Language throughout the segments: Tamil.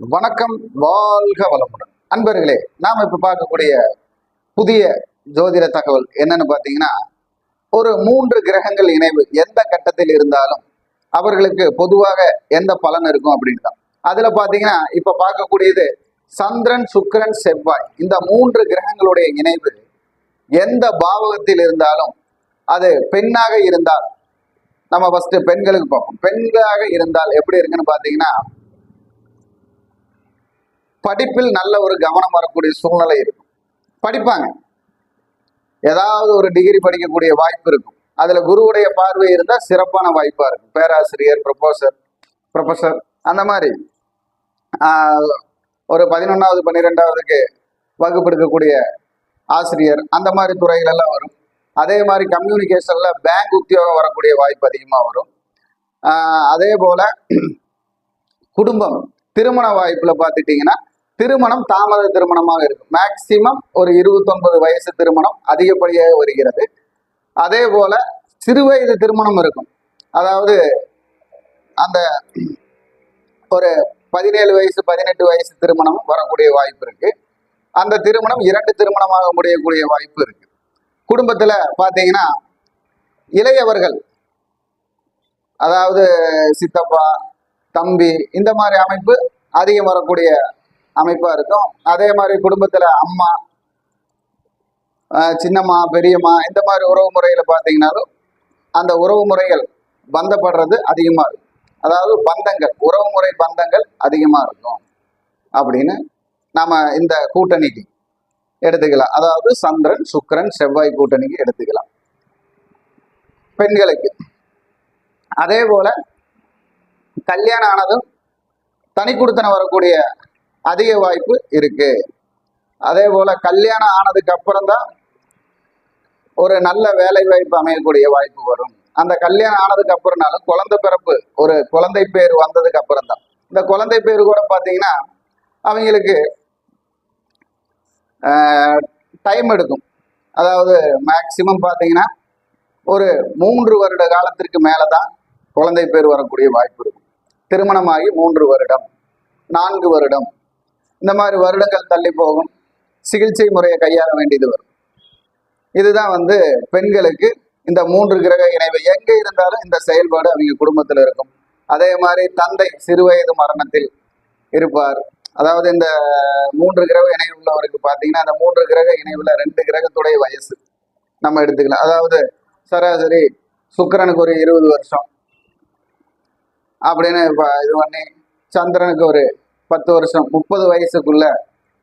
வணக்கம் வாழ்க வளமுடன். அன்பர்களே நாம் இப்போ பார்க்கக்கூடிய புதிய ஜோதிட தகவல் என்னன்னு பார்த்தீங்கன்னா ஒரு மூன்று கிரகங்கள் இணைவு எந்த கட்டத்தில் இருந்தாலும் அவர்களுக்கு பொதுவாக எந்த பலன் இருக்கும் அப்படின்னு தான் அதில் பார்த்தீங்கன்னா இப்போ பார்க்கக்கூடியது சந்திரன் சுக்கிரன் செவ்வாய் இந்த மூன்று கிரகங்களுடைய இணைவு எந்த பாவகத்தில் இருந்தாலும் அது பெண்ணாக இருந்தால் நம்ம ஃபஸ்ட்டு பெண்களுக்கு பார்ப்போம். பெண்களாக இருந்தால் எப்படி இருக்குன்னு பார்த்தீங்கன்னா படிப்பில் நல்ல ஒரு கவனம் வரக்கூடிய சூழ்நிலை இருக்கும். படிப்பாங்க. ஏதாவது ஒரு டிகிரி படிக்கக்கூடிய வாய்ப்பு இருக்கும். அதுல குருவுடைய பார்வை இருந்தால் சிறப்பான வாய்ப்பா இருக்கும். பேராசிரியர் ப்ரொஃபஸர் ப்ரொஃபசர் அந்த மாதிரி. ஒரு பதினொன்றாவது பன்னிரெண்டாவதுக்கு வகுப்பு எடுக்கக்கூடிய ஆசிரியர் அந்த மாதிரி துறைகள் எல்லாம் வரும். அதே மாதிரி கம்யூனிகேஷன்ல பேங்க் உத்தியோகம் வரக்கூடிய வாய்ப்பு அதிகமாக வரும். அதே போல குடும்பம் திருமண வாய்ப்புல பார்த்துட்டீங்கன்னா திருமணம் தாமத திருமணமாக இருக்கும். மேக்சிமம் ஒரு இருபத்தொன்பது வயசு திருமணம் அதிகப்படியாக வருகிறது. அதே போல சிறுவயது திருமணம் இருக்கும். அதாவது அந்த ஒரு பதினேழு வயசு பதினெட்டு வயசு திருமணம் வரக்கூடிய வாய்ப்பு இருக்கு. அந்த திருமணம் இரண்டு திருமணமாக முடியக்கூடிய வாய்ப்பு இருக்கு. குடும்பத்துல பாத்தீங்கன்னா இளையவர்கள் அதாவது சித்தப்பா தம்பி இந்த மாதிரி அமைப்பு அதிகம் வரக்கூடிய அமைப்பா இருக்கும். அதே மாதிரி குடும்பத்துல அம்மா சின்னம்மா பெரியம்மா இந்த மாதிரி உறவு முறையில பார்த்தீங்கன்னாலும் அந்த உறவு முறைகள் பந்தப்படுறது அதிகமா இருக்கும். அதாவது பந்தங்கள் உறவு முறை பந்தங்கள் அதிகமா இருக்கும் அப்படின்னு நாம இந்த கூட்டணிக்கு எடுத்துக்கலாம். அதாவது சந்திரன் சுக்கிரன் செவ்வாய் கூட்டணிக்கு எடுத்துக்கலாம். பெண்களுக்கு. அதே போல கல்யாணம் ஆனதும் தனி கொடுத்தன வரக்கூடிய அதிக வாய்ப்பு இருக்கு. அதே போல கல்யாணம் ஆனதுக்கு அப்புறம் தான் ஒரு நல்ல வேலை வாய்ப்பு அமையக்கூடிய வாய்ப்பு வரும். அந்த கல்யாணம் ஆனதுக்கு அப்புறம்னாலும் குழந்தை பிறப்பு ஒரு குழந்தை பேர் வந்ததுக்கு அப்புறம் தான். இந்த குழந்தை பேர் கூட பார்த்தீங்கன்னா அவங்களுக்கு டைம் எடுக்கும். அதாவது மேக்சிமம் பார்த்தீங்கன்னா ஒரு மூன்று வருட காலத்திற்கு மேலே தான் குழந்தை பேர் வரக்கூடிய வாய்ப்பு இருக்கும். திருமணமாகி மூன்று வருடம் நான்கு வருடம் இந்த மாதிரி வருடங்கள் தள்ளி போகும். சிகிச்சை முறையை கையாள வேண்டியது வரும். இதுதான் வந்து பெண்களுக்கு இந்த மூன்று கிரக இணைவு. எங்க இருந்தாலும் இந்த செயல்பாடு அவங்க குடும்பத்தில் இருக்கும். அதே மாதிரி தந்தை சிறுவயது மரணத்தில் இருப்பார். அதாவது இந்த மூன்று கிரக இணைவு உள்ளவருக்கு பார்த்தீங்கன்னா அந்த மூன்று கிரக இணைவுல ரெண்டு கிரகத்துடைய வயசு நம்ம எடுத்துக்கலாம். அதாவது சராசரி சுக்கிரனுக்கு ஒரு இருபது வருஷம். அப்படின்னு இது பண்ணி சந்திரனுக்கு ஒரு பத்து வருஷம் முப்பது வயசுக்குள்ள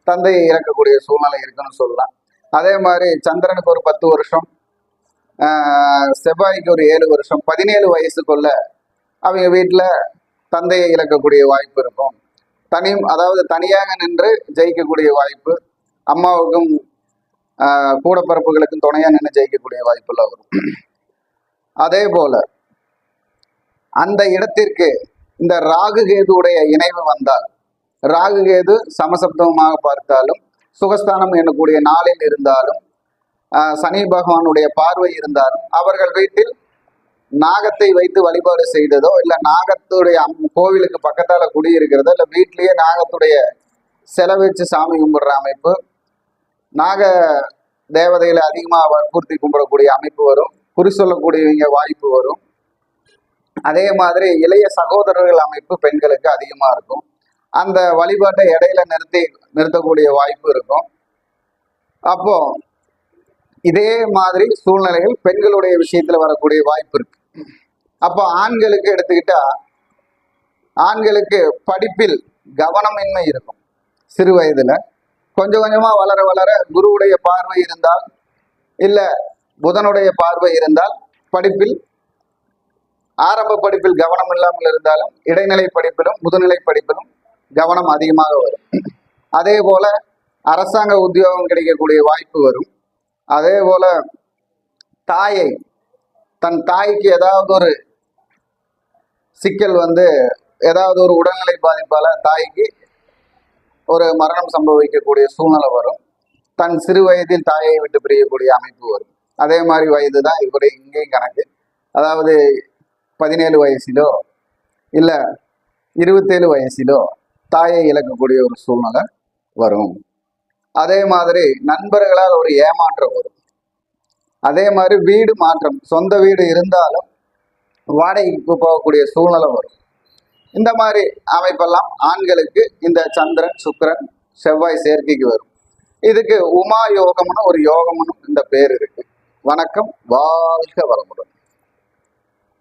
தந்தையை இறக்கக்கூடிய சூழ்நிலை இருக்குன்னு சொல்லலாம். அதே மாதிரி சந்திரனுக்கு ஒரு பத்து வருஷம் செவ்வாய்க்கு ஒரு ஏழு வருஷம் பதினேழு வயசுக்குள்ள அவங்க வீட்டில் தந்தையை இழக்கக்கூடிய வாய்ப்பு இருக்கும். தனி அதாவது தனியாக நின்று ஜெயிக்கக்கூடிய வாய்ப்பு அம்மாவுக்கும் கூடப்பரப்புகளுக்கும் துணையாக நின்று ஜெயிக்கக்கூடிய வாய்ப்புலாம் வரும். அதே போல அந்த இடத்திற்கு இந்த ராகு கேதுடைய இணைவு வந்தால் ராகு கேது சமசப்தமாக பார்த்தாலும் சுகஸ்தானம் எனக்கூடிய நாளில் இருந்தாலும் சனி பகவானுடைய பார்வை இருந்தாலும் அவர்கள் வீட்டில் நாகத்தை வைத்து வழிபாடு செய்ததோ இல்லை நாகத்துடைய அம்- கோவிலுக்கு பக்கத்தால் குடி இருக்கிறதோ இல்ல நாகத்துடைய செலை சாமி கும்பிடுற அமைப்பு நாக தேவதைகளை அதிகமாக வற்புறுத்தி கும்பிடக்கூடிய அமைப்பு வரும் குறி சொல்லக்கூடியவங்க வாய்ப்பு வரும். அதே மாதிரி இளைய சகோதரர்கள் அமைப்பு பெண்களுக்கு அதிகமாக இருக்கும். அந்த வழிபாட்டை இடையில நிறுத்தி நிறுத்தக்கூடிய வாய்ப்பு இருக்கும். அப்போ இதே மாதிரி சூழ்நிலைகள் பெண்களுடைய விஷயத்துல வரக்கூடிய வாய்ப்பு இருக்கு. அப்போ ஆண்களுக்கு எடுத்துக்கிட்டா ஆண்களுக்கு படிப்பில் கவனமின்மை இருக்கும். சிறு வயதுல. கொஞ்சம் கொஞ்சமா வளர வளர குருவுடைய பார்வை இருந்தால் இல்ல புதனுடைய பார்வை இருந்தால் படிப்பில் ஆரம்ப படிப்பில் கவனம் இல்லாமல் இருந்தாலும் இடைநிலை படிப்பிலும் முதுநிலை படிப்பிலும் கவனம் அதிகமாக வரும். அதே போல அரசாங்க உத்தியோகம் கிடைக்கக்கூடிய வாய்ப்பு வரும். அதே போல தாயை தன் தாய்க்கு ஏதாவது ஒரு சிக்கல் வந்து ஏதாவது ஒரு உடல்நிலை பாதிப்பால் தாய்க்கு ஒரு மரணம் சம்பவிக்கக்கூடிய சூழ்நிலை வரும். தன் சிறு வயதில் தாயை விட்டு பிரியக்கூடிய அமைப்பு வரும். அதே மாதிரி வயது தான் இவருடைய இங்கேயும் கணக்கு. அதாவது பதினேழு வயசிலோ இல்லை இருபத்தேழு வயசிலோ தாயை இழக்கக்கூடிய ஒரு சூழ்நிலை வரும். அதே மாதிரி நண்பர்களால் ஒரு ஏமாற்றம் வரும். அதே மாதிரி வீடு மாற்றம் சொந்த வீடு இருந்தாலும் வாடகைக்கு போகக்கூடிய சூழ்நிலை வரும். இந்த மாதிரி அமைப்பெல்லாம் ஆண்களுக்கு இந்த சந்திரன் சுக்கரன் செவ்வாய் சேர்க்கைக்கு வரும். இதுக்கு உமா யோகம்னு ஒரு யோகம்னு இந்த பேர் இருக்கு. வணக்கம் வாழ்க வளமுடன்.